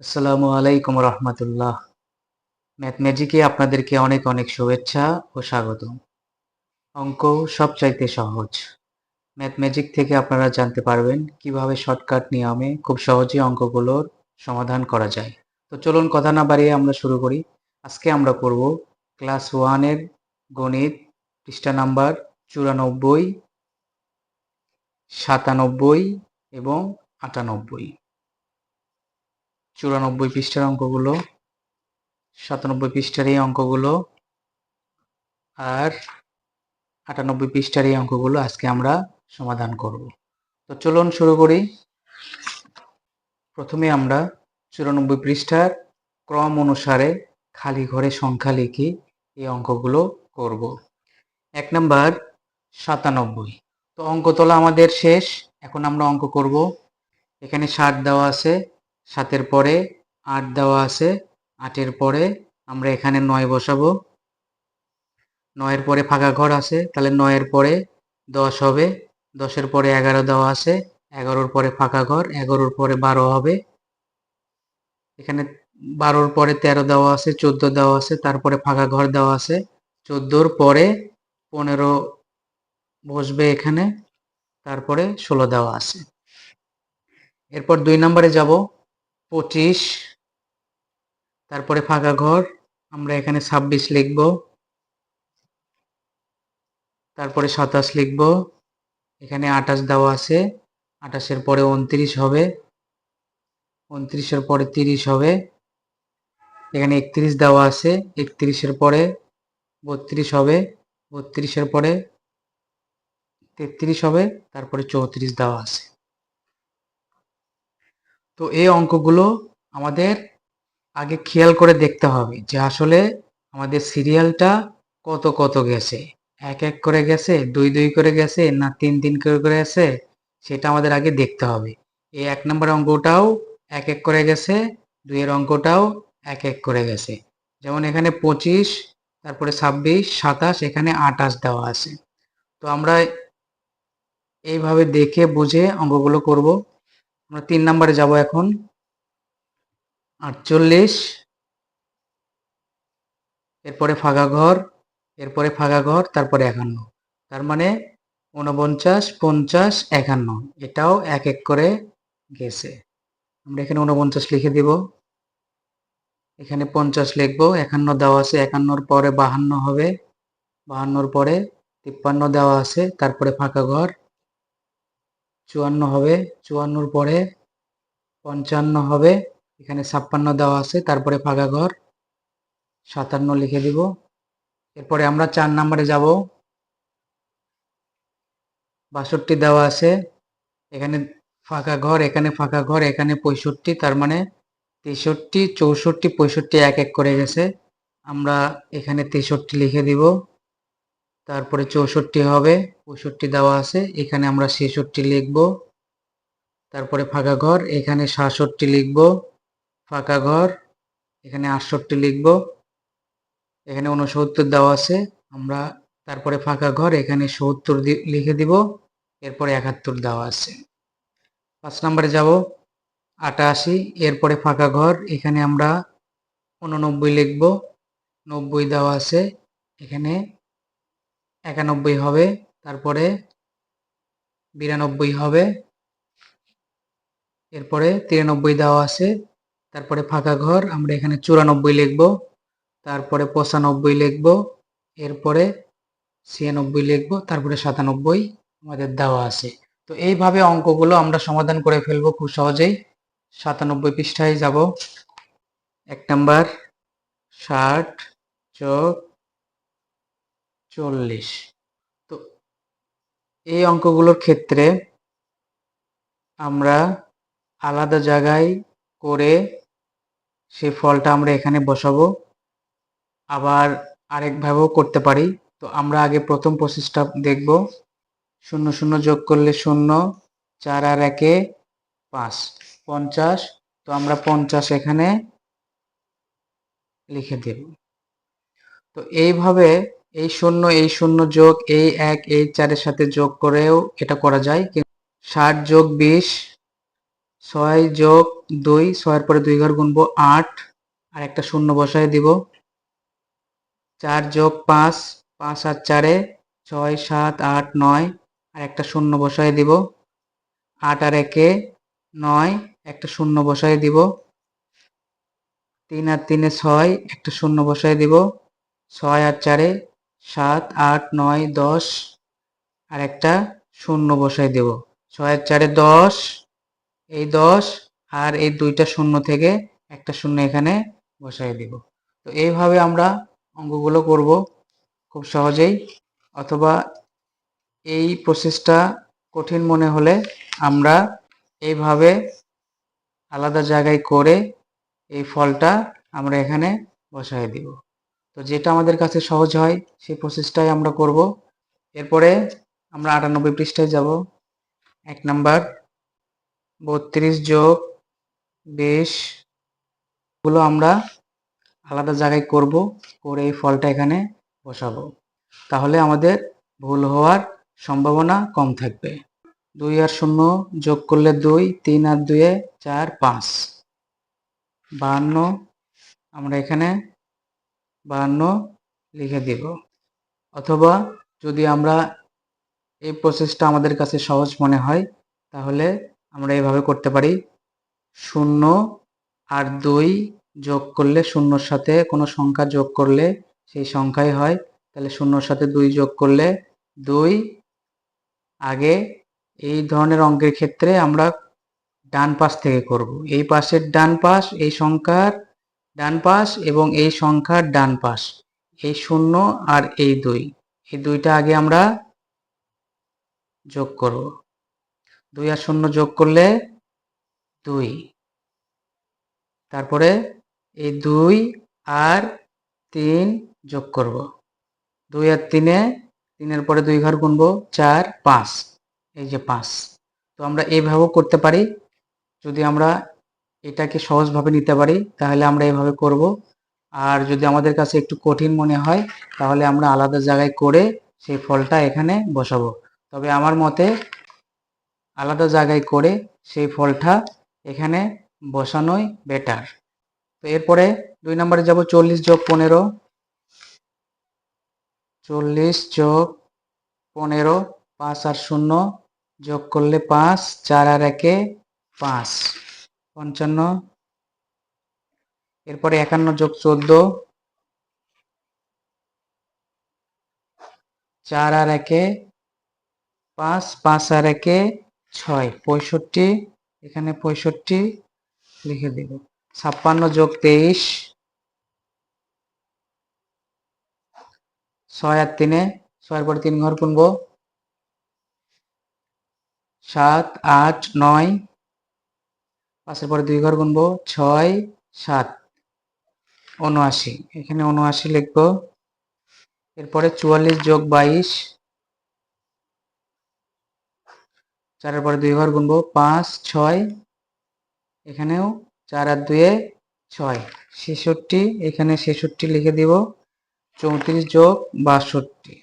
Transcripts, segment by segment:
আসসালামু আলাইকুম রহমতুল্লাহ। ম্যাথ ম্যাজিকে আপনাদেরকে অনেক অনেক শুভেচ্ছা ও স্বাগত অঙ্ক সবচাইতে সহজ। ম্যাথ ম্যাজিক থেকে আপনারা জানতে পারবেন কীভাবে শর্টকাট নিয়মে খুব সহজে অঙ্কগুলোর সমাধান করা যায়। তো চলুন কথা না বাড়িয়ে আমরা শুরু করি। আজকে আমরা করব ক্লাস ওয়ানের গণিত, পৃষ্ঠা নাম্বার চুরানব্বই, সাতানব্বই এবং আটানব্বই। চুরানব্বই পৃষ্ঠার অঙ্কগুলো, সাতানব্বই পৃষ্ঠার এই অঙ্কগুলো, আর আটানব্বই পৃষ্ঠার এই অঙ্কগুলো আজকে আমরা সমাধান করব। তো চলুন শুরু করি। প্রথমে আমরা চুরানব্বই পৃষ্ঠার ক্রম অনুসারে খালি ঘরে সংখ্যা লিখে এই অঙ্কগুলো করব। এক নাম্বার, সাতানব্বই। তো অঙ্ক তোলা আমাদের শেষ, এখন আমরা অঙ্ক করব। এখানে ষাট দেওয়া আছে সাতের পরে আট দেওয়া আছে, আটের পরে আমরা এখানে নয় বসাবো। নয়ের পরে ফাঁকা ঘর আছে, তাহলে নয়ের পরে দশ হবে। দশের পরে এগারো দেওয়া আছে, এগারোর পরে ফাঁকা ঘর, এগারোর পরে বারো হবে। এখানে বারোর পরে তেরো দেওয়া আছে, চোদ্দ দেওয়া আছে, তারপরে ফাঁকা ঘর দেওয়া আছে। চোদ্দোর পরে পনেরো বসবে এখানে, তারপরে ষোলো দেওয়া আছে। এরপর দুই নম্বরে যাব। পঁচিশ। তারপরে ফাঁকা ঘর, আমরা এখানে ছাব্বিশ লিখব। তারপরে সাতাশ লিখব। এখানে আঠাশ দেওয়া আছে। আঠাশের পরে উনত্রিশ হবে। উনত্রিশের পরে তিরিশ হবে। এখানে একত্রিশ দেওয়া আছে। একত্রিশের পরে বত্রিশ হবে। বত্রিশের পরে তেত্রিশ হবে। তারপরে চৌত্রিশ দেওয়া আছে। তো এই অঙ্কগুলো আমাদের আগে খেয়াল করে দেখতে হবে যে আসলে আমাদের সিরিয়ালটা কত কত গেছে। এক এক করে গেছে, দুই দুই করে গেছে না তিন তিন করে করে গেছে, সেটা আমাদের আগে দেখতে হবে। এই এক নম্বর অঙ্কটাও এক এক করে গেছে, দুইয়ের অঙ্কটাও এক এক করে গেছে। যেমন এখানে পঁচিশ, তারপরে ছাব্বিশ, সাতাশ, এখানে আঠাশ দেওয়া আছে। তো আমরা এইভাবে দেখে বুঝে অঙ্কগুলো করব। আমরা তিন নম্বরে যাব এখন। আটচল্লিশ। এরপরে ফাঁকা ঘর, এরপরে ফাঁকা ঘর, তারপরে একান্ন। তার মানে উনপঞ্চাশ পঞ্চাশ, একান্ন। এটাও এক এক করে গেছে। আমরা এখানে উনপঞ্চাশ লিখে দিব। এখানে পঞ্চাশ লিখব। একান্ন দেওয়া আছে। একান্নর পরে বাহান্ন হবে। বাহান্নর পরে তিপ্পান্ন দেওয়া আছে। তারপরে ফাঁকা ঘর। চুয়ান্ন হবে, চুয়ান্নর পরে পঞ্চান্ন হবে, এখানে ছাপ্পান্ন দেওয়া আছে, তারপরে ফাঁকা ঘর, সাতান্ন লিখে দিব। এরপরে আমরা চার নম্বরে যাব। বাষট্টি দেওয়া আছে, এখানে ফাঁকা ঘর, এখানে ফাঁকা ঘর, এখানে পঁয়ষট্টি, তার মানে তেষট্টি, চৌষট্টি, পঁয়ষট্টি এক এক করে গেছে। আমরা এখানে তেষট্টি লিখে দিব। তারপরে চৌষট্টি হবে, পঁয়ষট্টি দেওয়া আছে, এখানে আমরা ছেষট্টি লিখব। তারপরে ফাঁকা ঘর, এখানে সাতষট্টি লিখব, ফাঁকা ঘর, এখানে আটষট্টি লিখব, এখানে উনসত্তর দেওয়া আছে, আমরা তারপরে ফাঁকা ঘর, এখানে সত্তর লিখে দিব, এরপরে একাত্তর দেওয়া আছে। পাঁচ নম্বরে যাব, আটাশি, এরপরে ফাঁকা ঘর, এখানে আমরা উননব্বই লিখব, নব্বই দেওয়া আছে, এখানে একানব্বই হবে, তারপরে বিরানব্বই হবে, এরপরে তিরানব্বই দেওয়া আছে, তারপরে ফাঁকা ঘর, আমরা এখানে চুরানব্বই লিখব, তারপরে পঁচানব্বই লিখব, এরপরে ছিয়ানব্বই লিখব, তারপরে সাতানব্বই আমাদের দেওয়া আছে। তো এইভাবে অঙ্কগুলো আমরা সমাধান করে ফেলব খুব সহজেই। সাতানব্বই পৃষ্ঠায় যাব, এক নাম্বার, ষাট যোগ চল্লিশ। তো এই অঙ্কগুলোর ক্ষেত্রে আমরা আলাদা জায়গায় করে সেই ফলটা আমরা এখানে বসাবো। আবার আরেকভাবেও করতে পারি। তো আমরা আগে প্রথম প্রসেসটা দেখব। শূন্য শূন্য যোগ করলে শূন্য, চার আর একে পাঁচ, পঞ্চাশ। তো আমরা পঞ্চাশ এখানে লিখে দেব। তো এইভাবে এই শূন্য এই শূন্য যোগ এই এক, এই চারের সাথে যোগ করেও এটা করা যায়। ষাট যোগ বিশ, ছয় যোগ দুই, ছয়ের পরে দুই ঘর গুনবো আট, আর একটা শূন্য বসায় দিব। চার যোগ পাঁচ পাঁচ আর চারে ছয়, সাত, আট, নয়, আর একটা শূন্য বসায় দিব। আট আর একে নয়, একটা শূন্য বসায় দিব। তিন আর তিনে ছয়, একটা শূন্য বসায় দিব। ছয় আর চারে সাত, আট, নয়, দশ, আর একটা শূন্য বসায় দেব। ছয় চারে দশ, এই দশ, আর এই দুইটা শূন্য থেকে একটা শূন্য এখানে বসাই দিব। তো এইভাবে আমরা অঙ্কগুলো করব খুব সহজেই, অথবা এই প্রসেসটা কঠিন মনে হলে আমরা এইভাবে আলাদা জায়গায় করে এই ফলটা আমরা এখানে বসাই দিব। তো যেটা আমাদের কাছে সহজ হয় সেই প্রসেসটাই আমরা করব। এরপরে আমরা আটানব্বই পৃষ্ঠায় যাব। এক নাম্বার, বত্রিশ যোগ বিশগুলো আমরা আলাদা জায়গায় করব, করে এই ফলটা এখানে বসাবো। তাহলে আমাদের ভুল হওয়ার সম্ভাবনা কম থাকবে। দুই আর শূন্য যোগ করলে দুই, তিন আর দুয়ে চার, পাঁচ। বাহান্ন, আমরা এখানে বাহান্ন লিখে দিব। অথবা যদি আমরা এই প্রসেসটা আমাদের কাছে সহজ মনে হয়, তাহলে আমরা এইভাবে করতে পারি। শূন্য আর দুই যোগ করলে শূন্যর সাথে কোনো সংখ্যা যোগ করলে সেই সংখ্যাই হয়। তাহলে শূন্যর সাথে দুই যোগ করলে দুই। আগে এই ধরনের অঙ্কের ক্ষেত্রে আমরা ডান পাশ থেকে করব। এই পাশের ডান পাশ এই সংখ্যার ডান পাশ এবং এই সংখ্যার ডান পাশ, এই শূন্য আর এই দুই। এই দুইটা আগে আমরা যোগ করব। দুই আর শূন্য যোগ করলে দুই। তারপরে এই দুই আর তিন যোগ করব। দুই আর তিনে, তিনের পরে দুই ঘর গুনবো চার, পাঁচ। এই যে পাঁচ। তো আমরা এইভাবেও করতে পারি। যদি আমরা এটাকে সহজভাবে নিতে পারি, তাহলে আমরা এভাবে করব। আর যদি আমাদের কাছে একটু কঠিন মনে হয়, তাহলে আমরা আলাদা জায়গায় করে সেই ফলটা এখানে বসাবো। তবে আমার মতে আলাদা জায়গায় করে সেই ফলটা এখানে বসানোই বেটার তো এরপরে দুই নম্বরে যাব, চল্লিশ যোগ পনেরো। চল্লিশ যোগ পনেরো, পাঁচ আর শূন্য যোগ করলে পাঁচ, চার আর একে পাঁচ। পঞ্চান্ন, এরপরে একান্ন যোগ চোদ্দ, চার আর একে, পাঁচ পাঁচ আর একে ছয়, পঁয়ষট্টি, এখানে পঁয়ষট্টি লিখে দেব। ছাপ্পান্ন যোগ তেইশ, ছয় আর তিনে, ছয়ের পরে তিন ঘর গুনবো, সাত, আট, নয় পাঁচের পরে দুই ঘর গুনবো ছয়, সাত। উনআশি এখানে উনআশি লিখব। এরপরে চুয়াল্লিশ যোগ বাইশ। চারের পরে দুই ঘর গুনবো পাঁচ, ছয়। এখানেও চার আর দুয়ে ছয়। ছেষট্টি, এখানে ছেষট্টি লিখে দিব। চৌত্রিশ যোগ বাষট্টি।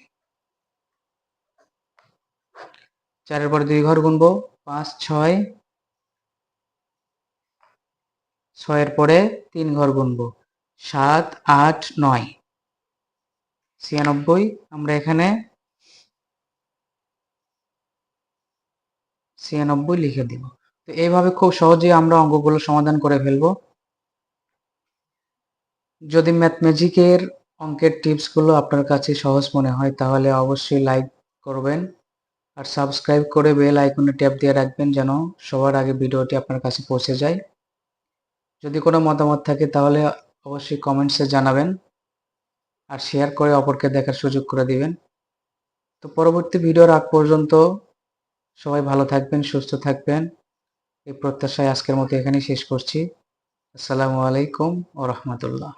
চারের পরে দুই ঘর গুনবো পাঁচ, ছয়। ছয়ের পরে তিন ঘর গুনবো। সাত, আট, নয়। ছিয়ানব্বই, আমরা এখানে ছিয়ানব্বই লিখে দিব। তো এইভাবে খুব সহজেই আমরা অঙ্কগুলো সমাধান করে ফেলব। যদি ম্যাথমেজিকের অঙ্কের টিপসগুলো আপনার কাছে সহজ মনে হয়, তাহলে অবশ্যই লাইক করবেন আর সাবস্ক্রাইব করে বেল আইকনে ট্যাপ দিয়ে রাখবেন যেন সবার আগে ভিডিওটি আপনার কাছে পৌঁছে যায়। যদি কোনো মতামত থাকে তাহলে অবশ্যই কমেন্টসে জানাবেন আর শেয়ার করে অপরকে দেখার সুযোগ করে দিবেন। তো পরবর্তী ভিডিওর আগ পর্যন্ত সবাই ভালো থাকবেন, সুস্থ থাকবেন। এই প্রত্যাশায় আজকের মতো এখানেই শেষ করছি। আসসালামু আলাইকুম ও রহমতুল্লাহ।